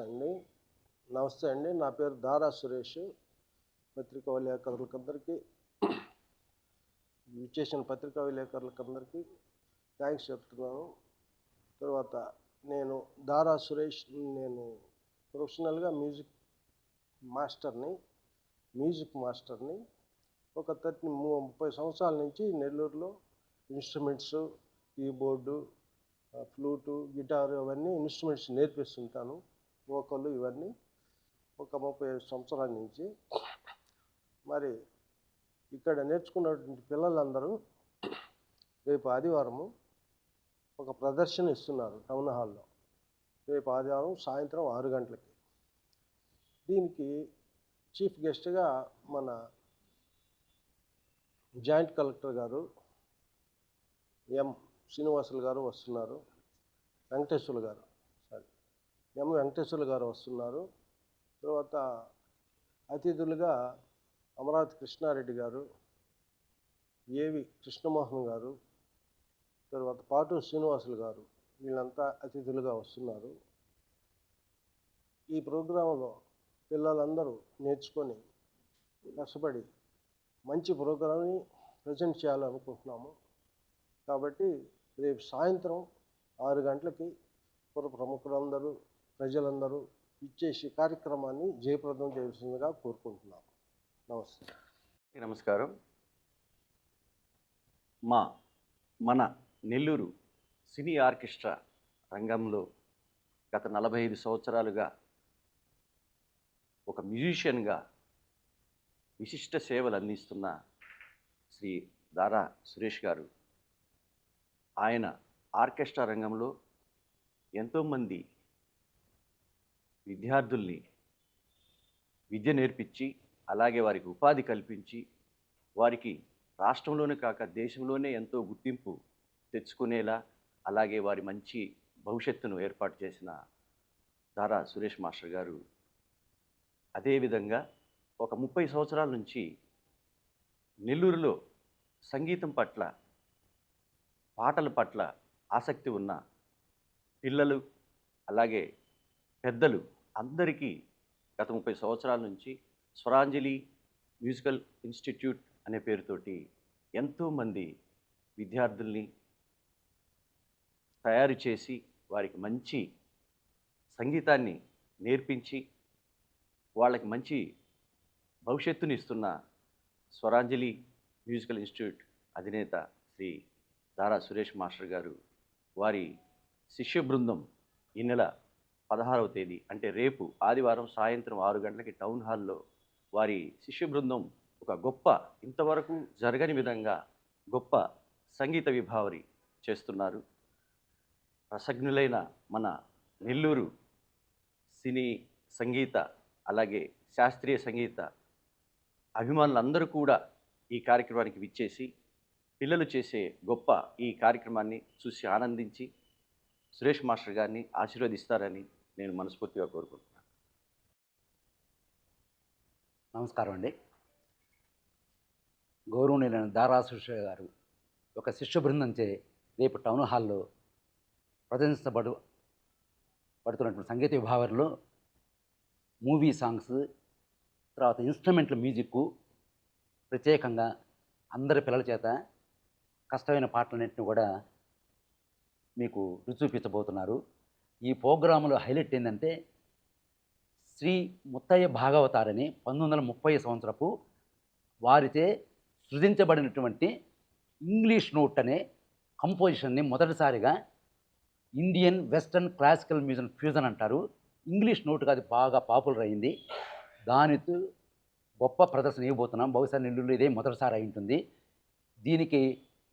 అండి. నమస్తే అండి. నా పేరు దారా సురేష్. పత్రికా విలేకరులకందరికీ పత్రిక పత్రికా విలేకరులకందరికీ థ్యాంక్స్ చెప్తున్నాను. తర్వాత నేను దారా సురేష్ నేను ప్రొఫెషనల్గా మ్యూజిక్ మాస్టర్ని మ్యూజిక్ మాస్టర్ని ఒక థర్టీ ముప్పై సంవత్సరాల నుంచి నెల్లూరులో ఇన్స్ట్రుమెంట్స్ కీబోర్డు ఫ్లూటు గిటారు అవన్నీ ఇన్స్ట్రుమెంట్స్ నేర్పిస్తుంటాను. వోకల్ ఇవన్నీ ఒక ముప్పై సంవత్సరాల నుంచి. మరి ఇక్కడ నేర్చుకున్నటువంటి పిల్లలందరూ రేపు ఆదివారము ఒక ప్రదర్శన ఇస్తున్నారు టౌన్ హాల్లో. రేపు ఆదివారం సాయంత్రం ఆరు గంటలకి. దీనికి చీఫ్ గెస్ట్గా మన జాయింట్ కలెక్టర్ గారు ఎం శ్రీనివాసులు గారు వస్తున్నారు. వెంకటేశ్వర్లు గారు సారీ ఎం వెంకటేశ్వర్లు గారు వస్తున్నారు. తర్వాత అతిథులుగా అమరావతి కృష్ణారెడ్డి గారు ఏవి కృష్ణమోహన్ గారు తర్వాత పాటు శ్రీనివాసులు గారు వీళ్ళంతా అతిథులుగా వస్తున్నారు. ఈ ప్రోగ్రాంలో పిల్లలందరూ నేర్చుకొని కష్టపడి మంచి ప్రోగ్రాంని ప్రజెంట్ చేయాలనుకుంటున్నాము. కాబట్టి రేపు సాయంత్రం ఆరు గంటలకి పుర ప్రముఖులందరూ ప్రజలందరూ ఇచ్చేసి కార్యక్రమాన్ని జయప్రదం చేయాల్సిందిగా కోరుకుంటున్నాము. నమస్తే. నమస్కారం. మా మన నెల్లూరు సినీ ఆర్కెస్ట్రా రంగంలో గత నలభై ఐదు సంవత్సరాలుగా ఒక మ్యూజిషియన్గా విశిష్ట సేవలు అందిస్తున్న శ్రీ దారా సురేష్ గారు ఆయన ఆర్కెస్ట్రా రంగంలో ఎంతోమంది విద్యార్థుల్ని విద్య నేర్పించి అలాగే వారికి ఉపాధి కల్పించి వారికి రాష్ట్రంలోనే కాక దేశంలోనే ఎంతో గుర్తింపు తెచ్చుకునేలా అలాగే వారి మంచి భవిష్యత్తును ఏర్పాటు చేసిన దారా సురేష్ మాస్టర్ గారు అదేవిధంగా ఒక ముప్పై సంవత్సరాల నుంచి నెల్లూరులో సంగీతం పట్ల పాటల పట్ల ఆసక్తి ఉన్న పిల్లలు అలాగే పెద్దలు అందరికీ గత ముప్పై సంవత్సరాల నుంచి స్వరాంజలి మ్యూజికల్ ఇన్స్టిట్యూట్ అనే పేరుతోటి ఎంతోమంది విద్యార్థుల్ని తయారు చేసి వారికి మంచి సంగీతాన్ని నేర్పించి వాళ్ళకి మంచి భవిష్యత్తుని ఇస్తున్న స్వరాంజలి మ్యూజికల్ ఇన్స్టిట్యూట్ అధినేత శ్రీ దారా సురేష్ మాస్టర్ గారు వారి శిష్య బృందం ఈ నెల పదహారవ తేదీ అంటే రేపు ఆదివారం సాయంత్రం ఆరు గంటలకి టౌన్ హాల్లో వారి శిష్య బృందం ఒక గొప్ప ఇంతవరకు జరగని విధంగా గొప్ప సంగీత విభావరి చేస్తున్నారు. ప్రసజ్ఞులైన మన నెల్లూరు సినీ సంగీత అలాగే శాస్త్రీయ సంగీత అభిమానులందరూ కూడా ఈ కార్యక్రమానికి విచ్చేసి పిల్లలు చేసే గొప్ప ఈ కార్యక్రమాన్ని చూసి ఆనందించి సురేష్ మాస్టర్ గారిని ఆశీర్వదిస్తారని నేను మనస్ఫూర్తిగా కోరుకుంటున్నాను. నమస్కారం అండి. గౌరవనీయులైన దారా సురేష్ గారు ఒక శిష్య బృందంచే రేపు టౌన్ హాల్లో ప్రదర్శించబడు పడుతున్నటువంటి సంగీత విభావనలో మూవీ సాంగ్స్ తర్వాత ఇన్స్ట్రుమెంట్ల మ్యూజిక్ ప్రత్యేకంగా అందరి పిల్లల చేత కష్టమైన పాటలన్నింటినీ కూడా మీకు రుచూపించబోతున్నారు ఈ ప్రోగ్రాంలో హైలైట్ ఏంటంటే శ్రీ ముత్తయ్య భాగవతారని పంతొమ్మిది వందల ముప్పై సంవత్సరపు వారిచే సృజించబడినటువంటి ఇంగ్లీష్ నోట్ అనే కంపోజిషన్ని మొదటిసారిగా Indian western classical music fusion అంటారు. ఇంగ్లీష్ నోటుగా అది బాగా పాపులర్ అయింది. దానితో గొప్ప ప్రదర్శన ఇవ్వబోతున్నాం. బహుశా నెల్లూరులో ఇదే మొదటిసారి అయి ఉంటుంది. దీనికి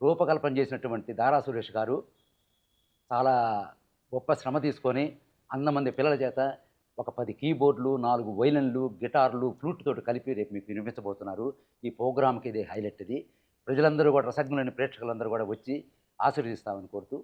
రూపకల్పన చేసినటువంటి దారా సురేష్ గారు చాలా గొప్ప శ్రమ తీసుకొని అందమంది పిల్లల చేత ఒక పది కీబోర్డులు నాలుగు వైలన్లు గిటార్లు ఫ్లూట్ తోటి కలిపి రేపు మీకు వినిపించబోతున్నారు. ఈ ప్రోగ్రామ్కి ఇది హైలైట్ ఇది. ప్రజలందరూ కూడా రసజ్ఞులని ప్రేక్షకులందరూ కూడా వచ్చి ఆశీర్వదిస్తామని కోరుతూ